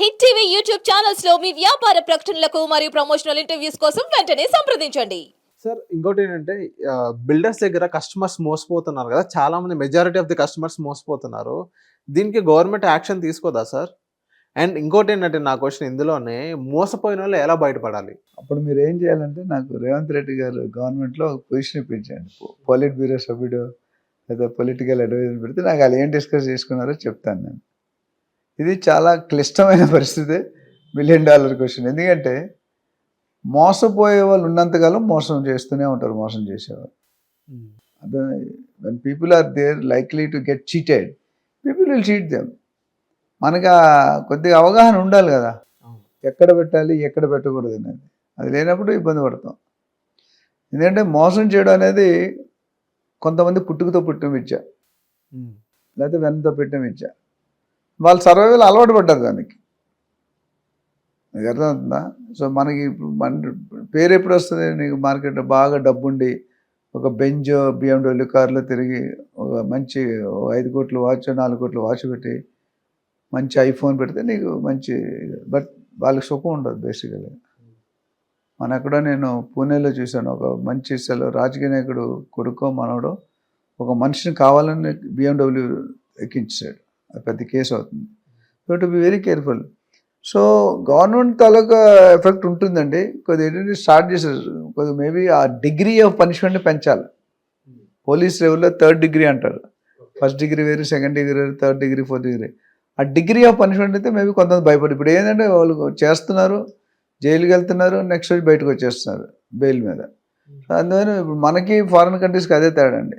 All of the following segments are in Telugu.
హిట్ టీవీ యూట్యూబ్ ఛానల్స్లో మీ వ్యాపార ప్రకటనలకు మరియు ప్రమోషనల్ ఇంటర్వ్యూస్ కోసం వెంటనే సంప్రదించండి. సార్ ఇంకోటి ఏంటంటే బిల్డర్స్ దగ్గర కస్టమర్స్ మోసపోతున్నారు కదా చాలా మంది మెజారిటీ ఆఫ్ ది కస్టమర్స్ మోసపోతున్నారు. దీనికి గవర్నమెంట్ యాక్షన్ తీసుకోదా సార్? అండ్ ఇంకోటి ఏంటంటే నా క్వశ్చన్ ఇందులోనే మోసపోయిన వాళ్ళు ఎలా బయటపడాలి? అప్పుడు మీరు ఏం చేయాలంటే నాకు రేవంత్ రెడ్డి గారు గవర్నమెంట్లో ఒక పొజిషన్ ఇప్పించండి. పొలిట్ బ్యూరో సభ్యుడు లేదా పొలిటికల్ అడ్వైజర్ పెడితే నాకు వాళ్ళు ఏం డిస్కస్ చేసుకున్నారో చెప్తాను నేను. ఇది చాలా క్లిష్టమైన పరిస్థితి. Million dollar question. ఎందుకంటే మోసపోయే వాళ్ళు ఉన్నంతకాలం మోసం చేస్తూనే ఉంటారు మోసం చేసేవారు అదే when people are there likely to get cheated people will cheat them మనకు కొద్దిగా అవగాహన ఉండాలి కదా. ఎక్కడ పెట్టాలి ఎక్కడ పెట్టకూడదు అనేది. అది లేనప్పుడు ఇబ్బంది పడతాం. ఎందుకంటే మోసం చేయడం అనేది కొంతమంది పుట్టుకతో పుట్టిన విద్య లేకపోతే వెన్నతో పెట్టిన విద్య వాళ్ళు సర్వైవల్ అలవాటు పడ్డారు దానికి. నీకు అర్థమవుతుందా? సో మనకి మన పేరు ఎప్పుడు వస్తుంది? నీకు మార్కెట్లో బాగా డబ్బుండి ఒక బెంజ్ బిఎండబ్ల్యూ కార్లో తిరిగి ఒక మంచి ఐదు కోట్లు వాచ్ నాలుగు కోట్లు వాచ్ పెట్టి మంచి ఐఫోన్ పెడితే నీకు మంచి బట్ వాళ్ళకి సుఖం ఉండదు బేసికల్గా. మన ఎక్కడో నేను పూణేలో చూశాను. ఒక మంచి సెల రాజకీయ నాయకుడు కొడుకో మనవడో ఒక మనిషిని కావాలని బిఎండబ్ల్యూ ఎక్కించాడు అది పెద్ద కేసు అవుతుంది. So to be very careful so government taluka effect ఉంటుందండి. కొద్దిగా ఏంటంటే స్టార్ట్ చేసారు కొద్దిగా మేబీ ఆ డిగ్రీ ఆఫ్ పనిష్మెంట్ పెంచాలి. పోలీస్ లెవెల్లో థర్డ్ డిగ్రీ అంటారు. ఫస్ట్ డిగ్రీ వేరు సెకండ్ డిగ్రీ వేరు థర్డ్ డిగ్రీ ఫోర్త్ డిగ్రీ ఆ డిగ్రీ ఆఫ్ పనిష్మెంట్ అయితే మేబీ కొంతమంది భయపడి ఇప్పుడు ఏంటంటే వాళ్ళు చేస్తున్నారు జైలుకి వెళ్తున్నారు నెక్స్ట్ రోజు బయటకు వచ్చేస్తున్నారు బెయిల్ మీద. అందువల్ల ఇప్పుడు మనకి ఫారిన్ కంట్రీస్కి అదే తేడా అండి.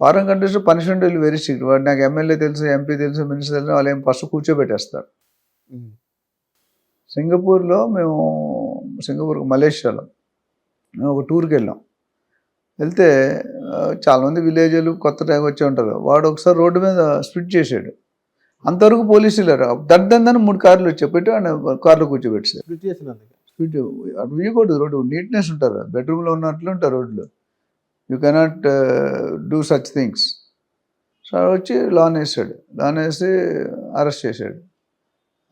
ఫారిన్ కంట్రీస్లో పనిష్మెంట్ వీళ్ళు వెరీ స్ట్రిక్ట్ వాడు నాకు ఎమ్మెల్యే తెలుసు ఎంపీ తెలుసు మినిస్టర్ తెలుసు వాళ్ళు ఏం ఫస్ట్ కూర్చోబెట్టేస్తారు. సింగపూర్లో మేము సింగపూర్ మలేషియాలో మేము ఒక టూర్కి వెళ్ళాం. వెళ్తే చాలామంది విలేజ్లు కొత్త టైం వచ్చి ఉంటారు. వాడు ఒకసారి రోడ్డు మీద స్ప్లిట్ చేసాడు. అంతవరకు పోలీసులు లేరు దడ్డందని మూడు కార్లు వచ్చాయి. పెట్టి వాడిని కార్లో కూర్చోబెట్టారు స్ప్లిట్ అటు వేయకూడదు. రోడ్డు నీట్నెస్ ఉంటారు బెడ్రూమ్లో ఉన్నట్లు ఉంటారు రోడ్లు you cannot do such things. So వచ్చి లాన్ వేసాడు. లాన్ వేసి అరెస్ట్ చేశాడు.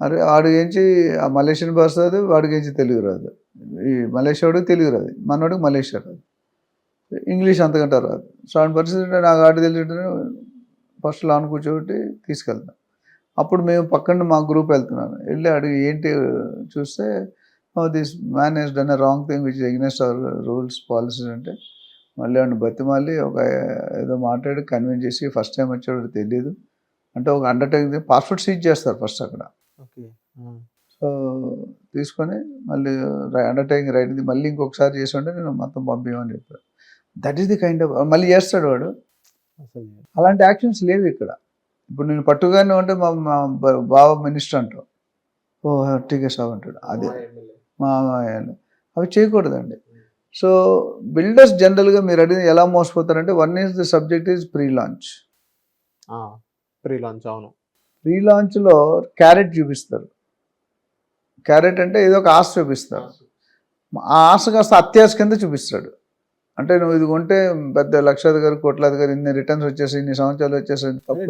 అరే వాడికించి ఆ మలేషియన్ భాష రాదు వాడికించి తెలుగు రాదు. ఈ మలేషియాడు తెలుగు రాదు. మనోడికి మలేషియా రాదు. ఇంగ్లీష్ అంతకంటే రాదు. సో ఆడి పరిస్థితి నాకు ఆడి తెలియటం ఫస్ట్ లాన్ కూర్చోబెట్టి తీసుకెళ్తాం. అప్పుడు మేము పక్కన మా గ్రూప్ వెళ్తున్నాను. వెళ్ళి అడిగి ఏంటి చూస్తే this man he's done a wrong thing which against our rules policies అంటే మళ్ళీ వాడిని బతిమాలి ఒక ఏదో మాట్లాడి కన్విన్స్ చేసి ఫస్ట్ టైం వచ్చాడు తెలియదు అంటే ఒక అండర్టేకింగ్ పాస్పోర్ట్ సీజ్ చేస్తారు ఫస్ట్ అక్కడ. ఓకే. సో తీసుకొని మళ్ళీ అండర్టేకింగ్ రైట్ మళ్ళీ ఇంకొకసారి చేసి ఉంటే నేను మొత్తం పంపించమని చెప్పాను that is the kind of మళ్ళీ చేస్తాడు వాడు. అలాంటి యాక్షన్స్ లేవు ఇక్కడ. ఇప్పుడు నేను పట్టుగానే ఉంటే మా మా బ- బావ మినిస్టర్ అంటాం ఓ టీకే సాబ్ అంటాడు. అదే. మా అవి చేయకూడదండి. సో బిల్డర్స్ జనరల్గా మీరు అడిగిన ఎలా మోసపోతారంటే one is the subject is pre launch pre launch అవును. ప్రీ లాంచ్లో క్యారెట్ చూపిస్తారు. క్యారెట్ అంటే ఏదో ఒక ఆశ చూపిస్తారు. ఆ ఆశ కాస్త అత్యాశ కింద చూపిస్తాడు. అంటే నువ్వు ఇది కొంటే పెద్ద లక్షాధికారి కోట్లాధికారి ఇన్ని రిటర్న్స్ వచ్చేసి ఇన్ని సంవత్సరాలు వచ్చేసి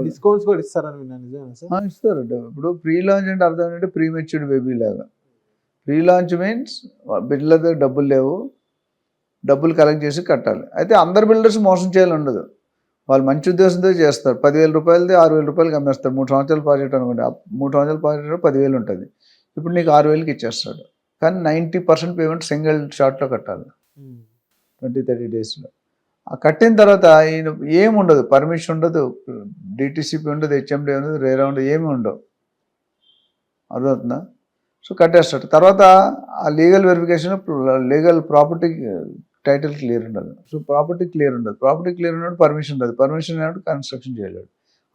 డిస్కౌంట్స్ కూడా ఇస్తారని ఇస్తారు. ఇప్పుడు ప్రీ లాంచ్ అంటే అర్థం ఏంటంటే ప్రీ మెచ్యూర్డ్ బేబీ లాగా. ప్రీ లాంచ్ మీన్స్ బిడ్డల దగ్గర డబ్బులు లేవు. డబ్బులు కలెక్ట్ చేసి కట్టాలి. అయితే అందరు బిల్డర్స్ మోసం చేయాలి ఉండదు. వాళ్ళు మంచి ఉద్దేశంతో చేస్తారు. పదివేల రూపాయలది ఆరు వేల రూపాయలకి అమ్మేస్తారు. మూడు సంవత్సరాల ప్రాజెక్ట్ అనుకోండి ఆ మూడు సంవత్సరాల ప్రాజెక్ట్ పదివేలు ఉంటుంది. ఇప్పుడు నీకు ఆరు వేలకి ఇచ్చేస్తాడు. కానీ నైంటీ పర్సెంట్ పేమెంట్ సింగిల్ షార్ట్లో కట్టాలి. ట్వంటీ థర్టీ డేస్లో ఆ కట్టిన తర్వాత ఈయన ఏమి ఉండదు. పర్మిషన్ ఉండదు. డిటీసీపీ ఉండదు. హెచ్ఎండి ఉండదు. రేరా ఉండదు. ఏమి ఉండవు. అర్థమవుతుందా? సో కట్టేస్తాడు. తర్వాత ఆ legal verification legal property title clear ఉండదు. సో ప్రాపర్టీ క్లియర్ ఉండదు. ప్రాపర్టీ క్లియర్ ఉన్నప్పుడు పర్మిషన్ ఉండదు. పర్మిషన్ ఉన్నప్పుడు కన్స్ట్రక్షన్ చేయలేడు.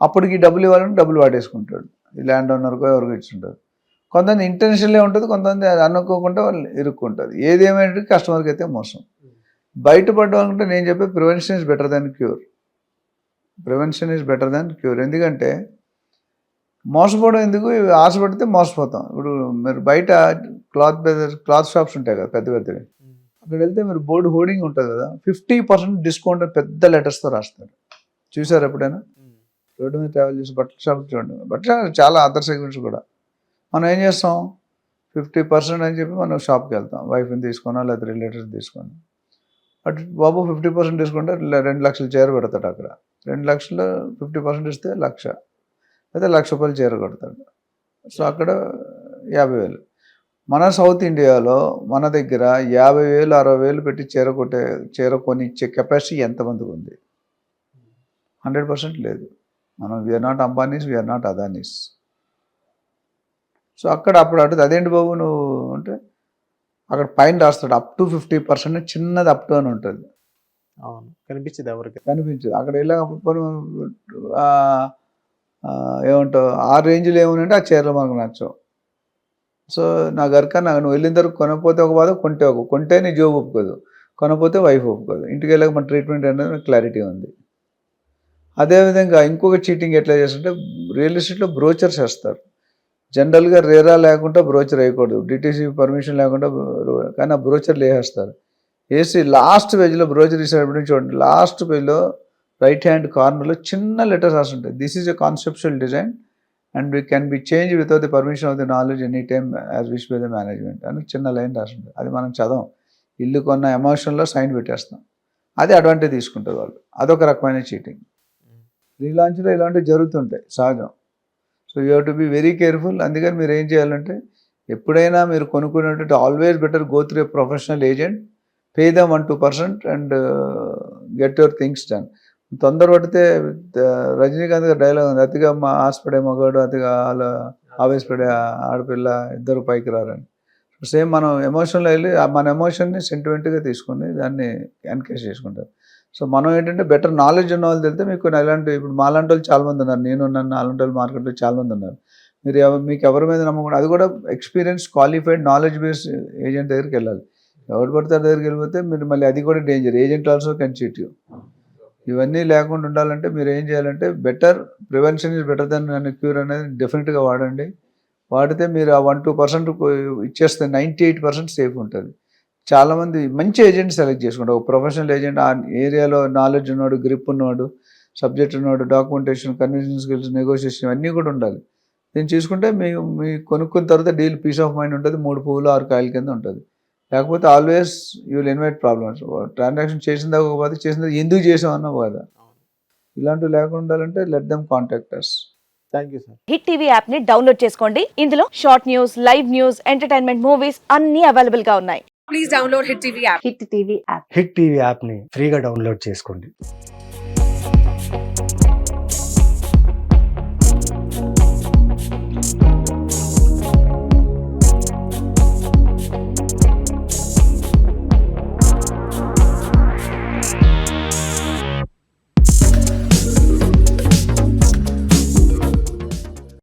అప్పటికి డబ్బులు ఇవ్వాలంటే డబ్బులు వాడేసుకుంటాడు. ఈ ల్యాండ్ ఓనర్కో ఎవరికో ఇచ్చుంటారు. కొంతమంది ఇంటెన్షన్లే ఉంటుంది కొంతమంది అది అనుకోకుండా వాళ్ళు ఇరుక్కుంటుంది ఏది ఏమైనా కస్టమర్కి అయితే మోసం. బయటపడ్డాలంటే నేను చెప్పే prevention is better than cure prevention is better than cure ఎందుకంటే మోసపోవడం ఎందుకు? ఆశపడితే మోసపోతాం. ఇప్పుడు మీరు బయట క్లాత్ బెదర్ క్లాత్ షాప్స్ ఉంటాయి కదా పెద్ద పెద్దవి. అక్కడ వెళ్తే మీరు బోర్డు హోర్డింగ్ ఉంటుంది కదా ఫిఫ్టీ పర్సెంట్ డిస్కౌంట్ అని పెద్ద లెటర్స్తో రాస్తారు చూసారు ఎప్పుడైనా? రోడ్డు మీద ట్రావెల్ చేసి బట్టల షాప్ చూడండి. బట్టల షాప్ చాలా అదర్ సెగ్మెంట్స్ కూడా. మనం ఏం చేస్తాం? ఫిఫ్టీ పర్సెంట్ అని చెప్పి మనం షాప్కి వెళ్తాం. వైఫ్ని తీసుకున్నా లేదా రిలేటివ్స్ తీసుకొని బట్ బాబు ఫిఫ్టీ పర్సెంట్ తీసుకుంటే రెండు లక్షలు చీర పెడతాడు అక్కడ. రెండు లక్షలు ఫిఫ్టీ పర్సెంట్ ఇస్తే లక్ష. లేదా లక్ష రూపాయలు చీర కొడతాడు. సో అక్కడ యాభై వేలు. మన సౌత్ ఇండియాలో మన దగ్గర యాభై వేలు అరవై వేలు పెట్టి చీర కొట్టే చీర కొని ఇచ్చే కెపాసిటీ ఎంతమందికి ఉంది? హండ్రెడ్ పర్సెంట్ లేదు. మనం we are not Ambanis we are not Adanis so అక్కడ అప్పుడు అడుగుతుంది అదేంటి బాబు నువ్వు అంటే అక్కడ పైన రాస్తాడు అప్ టు ఫిఫ్టీ పర్సెంట్ చిన్నది అప్ టు అని ఉంటుంది. అవును. కనిపించదు ఎవరికి. కనిపించదు. అక్కడ వెళ్ళా ఏమంటావు ఆ రేంజ్లో ఏముందంటే ఆ చీరలు మనకు నచ్చవు. సో నా గరక నాకు నువ్వు వెళ్ళిన తర్వాత కొనకపోతే ఒక బాధ కొంటే ఒక కొంటే నీ జోబు ఒప్పుకోదు. కొనకపోతే వైఫ్ ఒప్పుకోదు. ఇంటికి వెళ్ళాక మన ట్రీట్మెంట్ అనేది క్లారిటీ ఉంది. అదేవిధంగా ఇంకొక చీటింగ్ ఎట్లా చేస్తుంటే రియల్ ఎస్టేట్లో బ్రోచర్స్ వేస్తారు. జనరల్గా రేరా లేకుండా బ్రోచర్ వేయకూడదు. డిటీసీ పర్మిషన్ లేకుండా కానీ ఆ బ్రోచర్లు వేసేస్తారు. వేసి లాస్ట్ పేజ్లో బ్రోచర్ ఇచ్చినప్పుడు చూడండి. లాస్ట్ పేజ్లో రైట్ హ్యాండ్ కార్నర్లో చిన్న లెటర్స్ రాసి ఉంటాయి this is a conceptual design and we can be change without the permission of the knowledge any time as wish by the management అని చిన్న లైన్ రాసి ఉంటుంది అది మనం చదవం. ఇల్లు కొన్న ఎమోషన్లో సైన్ పెట్టేస్తాం. అది అడ్వాంటేజ్ తీసుకుంటారు వాళ్ళు. అదొక రకమైన చీటింగ్ రీలాంచ్లో ఇలాంటివి జరుగుతుంటాయి సహజం. So you have to be very careful అందుకని మీరు ఏం చేయాలంటే ఎప్పుడైనా మీరు కొనుక్కునేటట్టు always better go through professional agent pay them one two percent and get your things done తొందర పడితే రజనీకాంత్ గారి డైలాగ్ ఉంది. అతిగా మా ఆశపడే మగాడు అతిగా వాళ్ళ ఆవేశపడే ఆడపిల్ల ఇద్దరు పైకి రారని సేమ్ మనం ఎమోషన్లో వెళ్ళి ఆ మన ఎమోషన్ని సెంటిమెంట్గా తీసుకుని దాన్ని ఎన్కేజ్ చేసుకుంటారు. సో మనం ఏంటంటే బెటర్ నాలెడ్జ్ ఉన్న వాళ్ళు తెలితే మీకు ఎలాంటి ఇప్పుడు మాలాంటి వాళ్ళు చాలామంది ఉన్నారు. నేను ఉన్నాను నాలాంటి వాళ్ళు మార్కెట్లో చాలామంది ఉన్నారు. మీరు మీకు ఎవరి మీద నమ్మకం అది కూడా experience qualified knowledge based agent దగ్గరికి వెళ్ళాలి. ఎవరు పడితే దగ్గరికి వెళ్ళిపోతే మీరు మళ్ళీ అది కూడా danger agent also can you ఇవన్నీ లేకుండా ఉండాలంటే మీరు ఏం చేయాలంటే better prevention is better than cure అనేది డెఫినెట్గా వాడండి. వాడితే మీరు ఆ వన్ టూ పర్సెంట్ ఇచ్చేస్తే నైంటీ ఎయిట్ పర్సెంట్ సేఫ్ ఉంటుంది. చాలామంది మంచి ఏజెంట్ సెలెక్ట్ చేసుకుంటారు. ఒక ప్రొఫెషనల్ ఏజెంట్ ఆ ఏరియాలో నాలెడ్జ్ ఉన్నాడు గ్రిప్ ఉన్నాడు సబ్జెక్ట్ ఉన్నాడు డాక్యుమెంటేషన్ కన్విన్సింగ్ స్కిల్స్ నెగోషియేషన్ అన్నీ కూడా ఉండాలి. దీన్ని చూసుకుంటే మీ మీ కొనుక్కున్న తర్వాత డీల్ పీస్ ఆఫ్ మైండ్ ఉంటుంది. మూడు పువ్వులు ఆరు కాయల కింద ఉంటుంది. లేకపోతే always you will invite problems transaction చేసిందా ఒక బాధ చేసిందా ఎందుకు చేసాం అన్న బాధ. ఇలాంటివి లేకుండా ఉండాలంటే let them contact us thank you sir hit TV యాప్ని డౌన్లోడ్ చేసుకోండి. ఇందులో short news live news entertainment movies అన్ని అవైలబుల్గా ఉన్నాయి. Please download Hit TV app. Hit TV app hit TV యాప్ని ఫ్రీగా డౌన్లోడ్ చేసుకోండి.